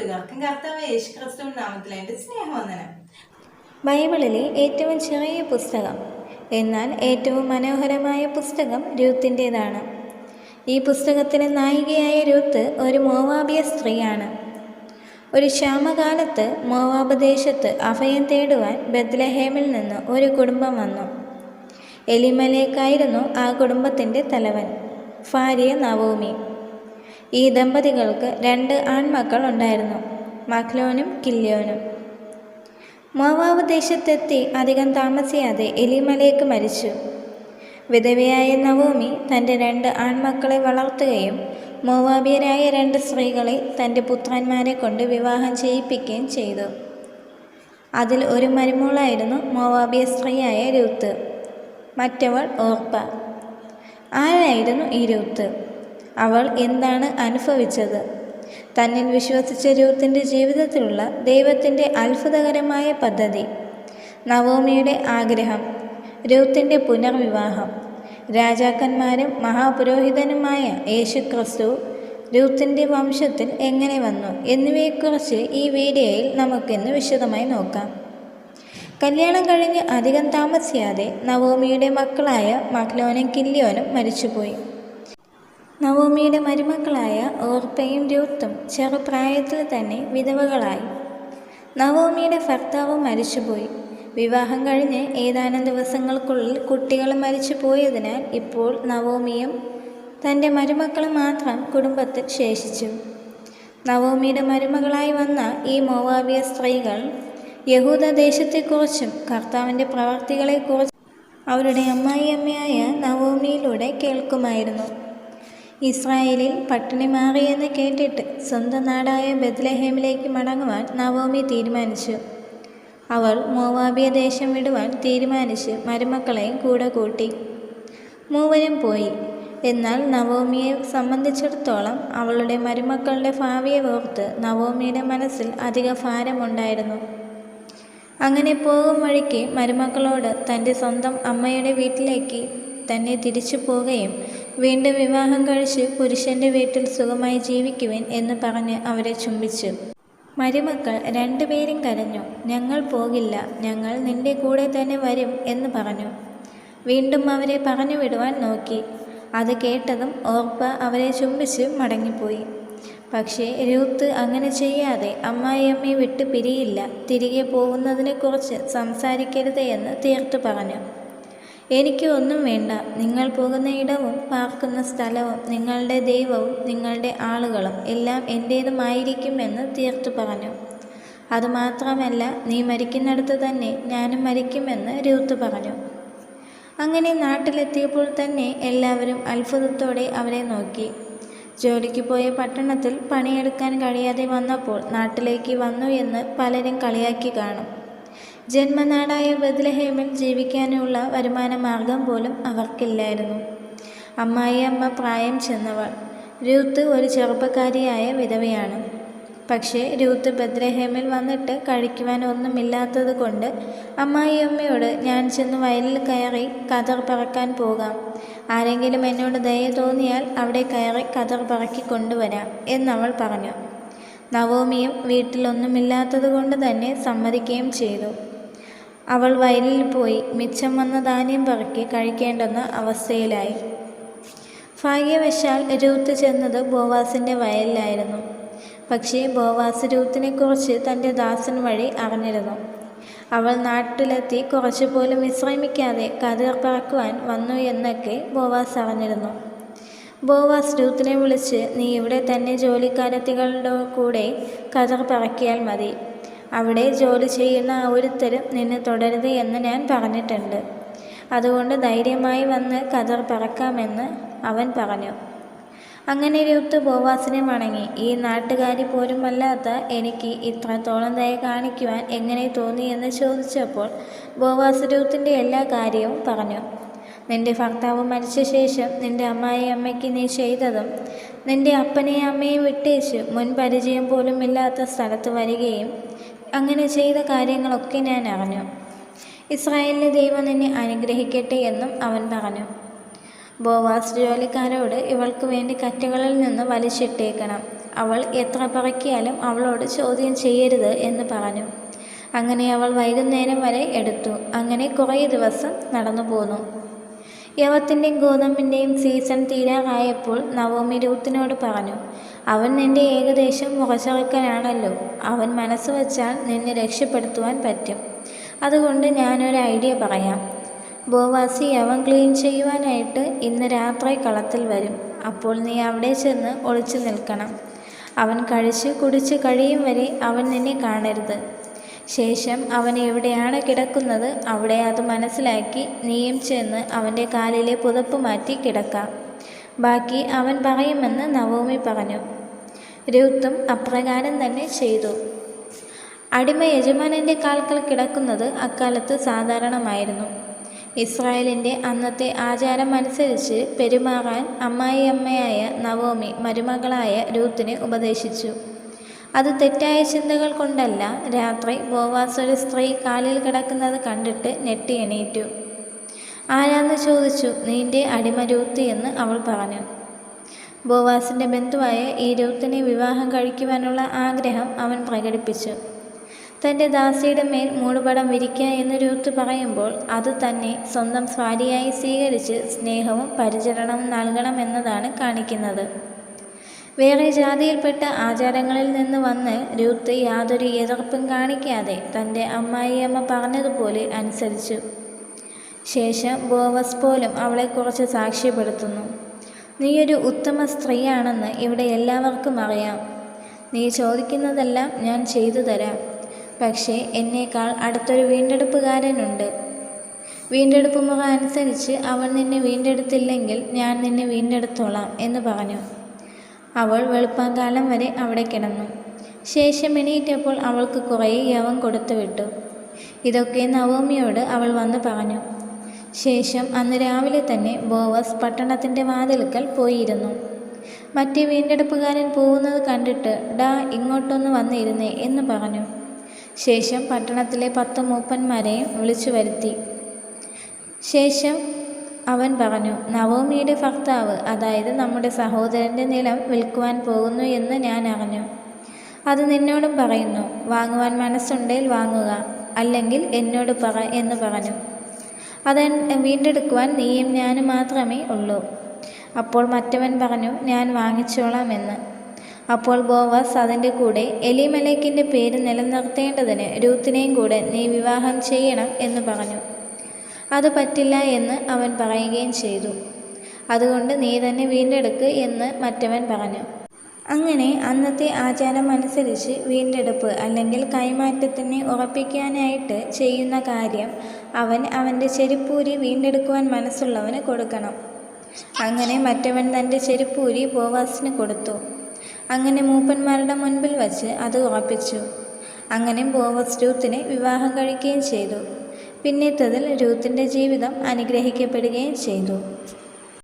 കൂട്ടുകാർക്കും കർത്താവ് യേശു ക്രിസ്തു എന്റെ സ്നേഹവന്ദനം. ബൈബിളിലെ ഏറ്റവും ചെറിയ പുസ്തകം എന്നാൽ ഏറ്റവും മനോഹരമായ പുസ്തകം രൂത്തിന്റേതാണ്. ഈ പുസ്തകത്തിന് നായികയായ രൂത്ത് ഒരു മോവാബിയ സ്ത്രീയാണ്. ഒരു ക്ഷാമകാലത്ത് മോവാബ് ദേശത്ത് അഭയം തേടുവാൻ ബദ്ലഹേമിൽ നിന്ന് ഒരു കുടുംബം വന്നു. എലിമലേക്കായിരുന്നു ആ കുടുംബത്തിന്റെ തലവൻ ഭാര്യ നവോമി. ഈ ദമ്പതികൾക്ക് രണ്ട് ആൺമക്കൾ ഉണ്ടായിരുന്നു മഖ്ലോനും കില്യോനും. മോവാവ് ദേശത്തെത്തി അധികം താമസിയാതെ എലിമലേക്ക് മരിച്ചു. വിധവയായ നവോമി തന്റെ രണ്ട് ആൺമക്കളെ വളർത്തുകയും മോവാബിയരായ രണ്ട് സ്ത്രീകളെ തന്റെ പുത്രന്മാരെ കൊണ്ട് വിവാഹം ചെയ്യിപ്പിക്കുകയും ചെയ്തു. അതിൽ ഒരു മരുമോളായിരുന്നു മോവാബിയ സ്ത്രീയായ രൂത്ത്. മറ്റവൾ ഓർപ്പ. ആരായിരുന്നു ഈ രൂത്ത്? അവൾ എന്താണ് അനുഭവിച്ചത്? തന്നിൽ വിശ്വസിച്ച രൂത്തിന്റെ ജീവിതത്തിലുള്ള ദൈവത്തിന്റെ അത്ഭുതകരമായ പദ്ധതി. നവോമിയുടെ ആഗ്രഹം. രൂത്തിന്റെ പുനർവിവാഹം. രാജാക്കന്മാരും മഹാപുരോഹിതനുമായ യേശു ക്രിസ്തു രൂത്തിന്റെ വംശത്തിൽ എങ്ങനെ വന്നു എന്നിവയെക്കുറിച്ച് ഈ വീഡിയോയിൽ നമുക്കിന്ന് വിശദമായി നോക്കാം. കല്യാണം കഴിഞ്ഞ് അധികം താമസിയാതെ നവോമിയുടെ മക്കളായ മക്ലോനും കില്ലിയോനും മരിച്ചുപോയി. നവോമിയുടെ മരുമക്കളായ ഓർപ്പയും രൂത്തും ചെറുപ്രായത്തിൽ തന്നെ വിധവകളായി. നവോമിയുടെ ഭർത്താവ് മരിച്ചുപോയി. വിവാഹം കഴിഞ്ഞ് ഏതാനും ദിവസങ്ങൾക്കുള്ളിൽ കുട്ടികൾ മരിച്ചു പോയതിനാൽ ഇപ്പോൾ നവോമിയും തന്റെ മരുമക്കളും മാത്രം കുടുംബത്തിൽ ശേഷിച്ചു. നവോമിയുടെ മരുമകളായി വന്ന ഈ മോവാബിയ സ്ത്രീകൾ യഹൂദ ദേശത്തെക്കുറിച്ചും കർത്താവിന്റെ പ്രവർത്തികളെക്കുറിച്ചും അവരുടെ അമ്മായിയമ്മയായ നവോമിയിലൂടെ കേൾക്കുമായിരുന്നു. ഇസ്രായേലിൽ പട്ടിണി മാറിയെന്ന് കേട്ടിട്ട് സ്വന്തം നാടായ ബദ്ലഹേമിലേക്ക് മടങ്ങുവാൻ നവോമി തീരുമാനിച്ചു. അവൾ മോവാബിയ ദേശം വിടുവാൻ തീരുമാനിച്ച് മരുമക്കളെയും കൂടെ കൂട്ടി. മൂവരും പോയി. എന്നാൽ നവോമിയെ സംബന്ധിച്ചിടത്തോളം അവളുടെ മരുമക്കളുടെ ഭാവിയെ ഓർത്ത് നവോമിയുടെ മനസ്സിൽ അധിക ഭാരമുണ്ടായിരുന്നു. അങ്ങനെ പോകും വഴിക്ക് മരുമക്കളോട് തന്റെ സ്വന്തം അമ്മയുടെ വീട്ടിലേക്ക് തന്നെ തിരിച്ചു പോവുകയും വീണ്ടും വിവാഹം കഴിച്ച് പുരുഷന്റെ വീട്ടിൽ സുഖമായി ജീവിക്കുവിൻ എന്ന് പറഞ്ഞ് അവരെ ചുംബിച്ചു. മരുമക്കൾ രണ്ടുപേരും കരഞ്ഞു. ഞങ്ങൾ പോകില്ല. ഞങ്ങൾ നിന്റെ കൂടെ തന്നെ വരും എന്ന് പറഞ്ഞു. വീണ്ടും അവരെ പറഞ്ഞു വിടുവാൻ നോക്കി. അത് കേട്ടതും ഓർപ്പ അവരെ ചുംബിച്ച് മടങ്ങിപ്പോയി. പക്ഷേ രൂത്ത് അങ്ങനെ ചെയ്യാതെ അമ്മായിയമ്മയെ വിട്ട് പിരിയില്ല. തിരികെ പോകുന്നതിനെക്കുറിച്ച് സംസാരിക്കരുത് എന്ന് തീർത്തു പറഞ്ഞു. എനിക്ക് ഒന്നും വേണ്ട. നിങ്ങൾ പോകുന്ന ഇടവും പാർക്കുന്ന സ്ഥലവും നിങ്ങളുടെ ദൈവവും നിങ്ങളുടെ ആളുകളും എല്ലാം എന്റേതുമായിരിക്കുമെന്ന് തീർത്തു പറഞ്ഞു. അതുമാത്രമല്ല നീ മരിക്കുന്നിടത്ത് തന്നെ ഞാനും മരിക്കുമെന്ന് രൂത്ത് പറഞ്ഞു. അങ്ങനെ നാട്ടിലെത്തിയപ്പോൾ തന്നെ എല്ലാവരും അത്ഭുതത്തോടെ അവരെ നോക്കി. ജോലിക്ക് പോയ പട്ടണത്തിൽ പണിയെടുക്കാൻ കഴിയാതെ വന്നപ്പോൾ നാട്ടിലേക്ക് വന്നു എന്ന് പലരും കളിയാക്കി കാണും. ജന്മനാടായ ബദ്ലഹേമിൽ ജീവിക്കാനുള്ള വരുമാന മാർഗം പോലും അവർക്കില്ലായിരുന്നു. അമ്മായി അമ്മ പ്രായം ചെന്നവൾ. രൂത്ത് ഒരു ചെറുപ്പക്കാരിയായ വിധവയാണ്. പക്ഷേ രൂത്ത് ബദ്രഹേമിൽ വന്നിട്ട് കഴിക്കുവാൻ ഒന്നുമില്ലാത്തത് കൊണ്ട് അമ്മായിയമ്മയോട് ഞാൻ ചെന്ന് വയലിൽ കയറി കതർ പറക്കാൻ പോകാം. ആരെങ്കിലും എന്നോട് ദയ തോന്നിയാൽ അവിടെ കയറി കതർ പറക്കി കൊണ്ടുവരാം എന്നവൾ പറഞ്ഞു. നവോമിയും വീട്ടിലൊന്നുമില്ലാത്തത് കൊണ്ട് തന്നെ സമ്മതിക്കുകയും ചെയ്തു. അവൾ വയലിൽ പോയി മിച്ചം വന്ന ധാന്യം പറക്കി കഴിക്കേണ്ടെന്ന അവസ്ഥയിലായി. ഭാഗ്യവശാൽ രൂത്ത് ചെന്നത് ബോവാസിന്റെ വയലിലായിരുന്നു. പക്ഷേ ബോവാസ് രൂത്തിനെക്കുറിച്ച് തന്റെ ദാസൻ വഴി അറിഞ്ഞിരുന്നു. അവൾ നാട്ടിലെത്തി കുറച്ചു പോലും വിശ്രമിക്കാതെ കതിർ പറക്കുവാൻ വന്നു എന്നൊക്കെ ബോവാസ് അറിഞ്ഞിരുന്നു. ബോവാസ് രൂത്തിനെ വിളിച്ച് നീ ഇവിടെ തന്നെ ജോലിക്കാരത്തികളുടെ കൂടെ കതിർ പറക്കിയാൽ മതി. അവിടെ ജോലി ചെയ്യുന്ന ഒരുത്തരും നിന്നെ തുടരുത് എന്ന് ഞാൻ പറഞ്ഞിട്ടുണ്ട്. അതുകൊണ്ട് ധൈര്യമായി വന്ന് കതർ പറക്കാമെന്ന് അവൻ പറഞ്ഞു. അങ്ങനെ രൂത്ത് ബോവാസിനെ വണങ്ങി. ഈ നാട്ടുകാരി പോലുമല്ലാത്ത എനിക്ക് ഇത്രത്തോളം ദയ കാണിക്കുവാൻ എങ്ങനെ തോന്നി എന്ന് ചോദിച്ചപ്പോൾ ബോവാസ് രൂത്തിന്റെ എല്ലാ കാര്യവും പറഞ്ഞു. നിന്റെ ഭർത്താവ് മരിച്ച ശേഷം നിന്റെ അമ്മായി അമ്മയ്ക്ക് നീ ചെയ്തതും നിന്റെ അപ്പനെയും അമ്മയും വിട്ടേച്ച് മുൻ പരിചയം പോലും ഇല്ലാത്ത സ്ഥലത്ത് വരികയും അങ്ങനെ ചെയ്ത കാര്യങ്ങളൊക്കെ ഞാൻ അറിഞ്ഞു. ഇസ്രായേലിലെ ദൈവം നിന്നെ അനുഗ്രഹിക്കട്ടെ എന്നും അവൻ പറഞ്ഞു. ബോവാസ് ജോലിക്കാരോട് ഇവൾക്ക് വേണ്ടി കറ്റകളിൽ നിന്ന് വലിച്ചിട്ടേക്കണം. അവൾ എത്ര പറക്കിയാലും അവളോട് ചോദ്യം ചെയ്യരുത് എന്ന് പറഞ്ഞു. അങ്ങനെ അവൾ വൈകുന്നേരം വരെ എടുത്തു. അങ്ങനെ കുറേ ദിവസം നടന്നു പോന്നു. യവത്തിന്റെയും ഗോതമ്പിന്റെയും സീസൺ തീരാറായപ്പോൾ നവോമി രൂത്തിനോട് പറഞ്ഞു അവൻ നിന്റെ ഏകദേശം മുഖച്ചെറുക്കനാണല്ലോ അവൻ മനസ്സ് വച്ചാൽ നിന്നെ രക്ഷപ്പെടുത്തുവാൻ പറ്റും. അതുകൊണ്ട് ഞാനൊരു ഐഡിയ പറയാം. ബോവാസി അവൻ ക്ലീൻ ചെയ്യുവാനായിട്ട് ഇന്ന് രാത്രി കളത്തിൽ വരും. അപ്പോൾ നീ അവിടെ ചെന്ന് ഒളിച്ചു നിൽക്കണം. അവൻ കഴിച്ച് കുടിച്ച് കഴിയും വരെ അവൻ നിന്നെ കാണരുത്. ശേഷം അവൻ എവിടെയാണ് കിടക്കുന്നത് അവിടെ അത് മനസ്സിലാക്കി നീയും ചെന്ന് അവന്റെ കാലിലെ പുതപ്പ് മാറ്റി കിടക്കാം. ബാക്കി അവൻ പറയുമെന്ന് നവോമി പറഞ്ഞു. രൂത്തും അപ്രകാരം തന്നെ ചെയ്തു. അടിമ യജമാനന്റെ കാൽക്കൽ കിടക്കുന്നത് അക്കാലത്ത് സാധാരണമായിരുന്നു. ഇസ്രായേലിന്റെ അന്നത്തെ ആചാരം അനുസരിച്ച് പെരുമാറാൻ അമ്മായിയമ്മയായ നവോമി മരുമകളായ രൂത്തിനെ ഉപദേശിച്ചു. അത് തെറ്റായ ചിന്തകൾ കൊണ്ടല്ല രാത്രി ബോവാസ് ഒരു സ്ത്രീ കാലിൽ കിടക്കുന്നത് കണ്ടിട്ട് ഞെട്ടി എണീറ്റു. ആരാന്ന് ചോദിച്ചു. നിന്റെ അടിമ രൂത്ത് എന്ന് അവൾ പറഞ്ഞു. ബോവാസിന്റെ ബന്ധുവായ ഈ രൂത്തിനെ വിവാഹം കഴിക്കുവാനുള്ള ആഗ്രഹം അവൻ പ്രകടിപ്പിച്ചു. തന്റെ ദാസിയുടെ മേൽ മൂടുപടം വിരിക്കുക എന്ന് രൂത്ത് പറയുമ്പോൾ അത് തന്നെ സ്വന്തം സ്വാരിയായി സ്വീകരിച്ച് സ്നേഹവും പരിചരണവും നൽകണമെന്നതാണ് കാണിക്കുന്നത്. വേറെ ജാതിയിൽപ്പെട്ട ആചാരങ്ങളിൽ നിന്ന് വന്ന് രൂത്ത് യാതൊരു എതിർപ്പും കാണിക്കാതെ തന്റെ അമ്മായിയമ്മ പറഞ്ഞതുപോലെ അനുസരിച്ചു. ശേഷം ബോവസ് പോലും അവളെക്കുറിച്ച് സാക്ഷ്യപ്പെടുത്തുന്നു. നീയൊരു ഉത്തമ സ്ത്രീയാണെന്ന് ഇവിടെ എല്ലാവർക്കും അറിയാം. നീ ചോദിക്കുന്നതെല്ലാം ഞാൻ ചെയ്തു തരാം. പക്ഷേ എന്നേക്കാൾ അടുത്തൊരു വീണ്ടെടുപ്പുകാരനുണ്ട്. വീണ്ടെടുപ്പ് മുഖ അനുസരിച്ച് അവൻ നിന്നെ വീണ്ടെടുത്തില്ലെങ്കിൽ ഞാൻ നിന്നെ വീണ്ടെടുത്തോളാം എന്ന് പറഞ്ഞു. അവൾ വെളുപ്പാങ്കാലം വരെ അവിടെ കിടന്നു. ശേഷം എണീറ്റപ്പോൾ അവൾക്ക് കുറേ യവം കൊടുത്തു വിട്ടു ഇതൊക്കെ നവോമിയോട് അവൾ വന്ന് പറഞ്ഞു. ശേഷം അന്ന് രാവിലെ തന്നെ ബോവസ് പട്ടണത്തിന്റെ വാതിലുക്കൽ പോയിരുന്നു. മറ്റേ വീണ്ടെടുപ്പുകാരൻ പോകുന്നത് കണ്ടിട്ട് ഡാ ഇങ്ങോട്ടൊന്ന് വന്നിരുന്നേ എന്ന് പറഞ്ഞു. ശേഷം പട്ടണത്തിലെ പത്ത് മൂപ്പന്മാരെയും വിളിച്ചു വരുത്തി. ശേഷം അവൻ പറഞ്ഞു നവോമിയുടെ ഭർത്താവ് അതായത് നമ്മുടെ സഹോദരന്റെ നിലം വിൽക്കുവാൻ പോകുന്നു എന്ന് ഞാൻ അറിഞ്ഞു. അത് നിന്നോടും പറയുന്നു. വാങ്ങുവാൻ മനസ്സുണ്ടെങ്കിൽ വാങ്ങുക അല്ലെങ്കിൽ എന്നോട് പറ എന്ന് പറഞ്ഞു. അത് വീണ്ടെടുക്കുവാൻ നീയും ഞാനും മാത്രമേ ഉള്ളൂ. അപ്പോൾ മറ്റവൻ പറഞ്ഞു ഞാൻ വാങ്ങിച്ചോളാം എന്ന് അപ്പോൾ ബോവാസ് അതിന്റെ കൂടെ എലിമലേക്കിന്റെ പേര് നിലനിർത്തേണ്ടതിന് രൂത്തിനെയും കൂടെ നീ വിവാഹം ചെയ്യണം എന്ന് പറഞ്ഞു. അത് പറ്റില്ല എന്ന് അവൻ പറയുകയും ചെയ്തു. അതുകൊണ്ട് നീ തന്നെ വീണ്ടെടുക്ക് എന്ന് മറ്റവൻ പറഞ്ഞു. അങ്ങനെ അന്നത്തെ ആചാരം അനുസരിച്ച് വീണ്ടെടുപ്പ് അല്ലെങ്കിൽ കൈമാറ്റത്തിനെ ഉറപ്പിക്കാനായിട്ട് ചെയ്യുന്ന കാര്യം അവൻ അവന്റെ ചെരുപ്പൂരി വീണ്ടെടുക്കുവാൻ മനസ്സുള്ളവന് കൊടുക്കണം. അങ്ങനെ മറ്റവൻ തന്റെ ചെരുപ്പൂരി ബോവാസിന് കൊടുത്തു. അങ്ങനെ മൂപ്പന്മാരുടെ മുൻപിൽ വച്ച് അത് ഉറപ്പിച്ചു. അങ്ങനെ ബോവസ് രൂത്തിനെ വിവാഹം കഴിക്കുകയും ചെയ്തു. പിന്നത്തേതിൽ രൂത്തിന്റെ ജീവിതം അനുഗ്രഹിക്കപ്പെടുകയും ചെയ്തു.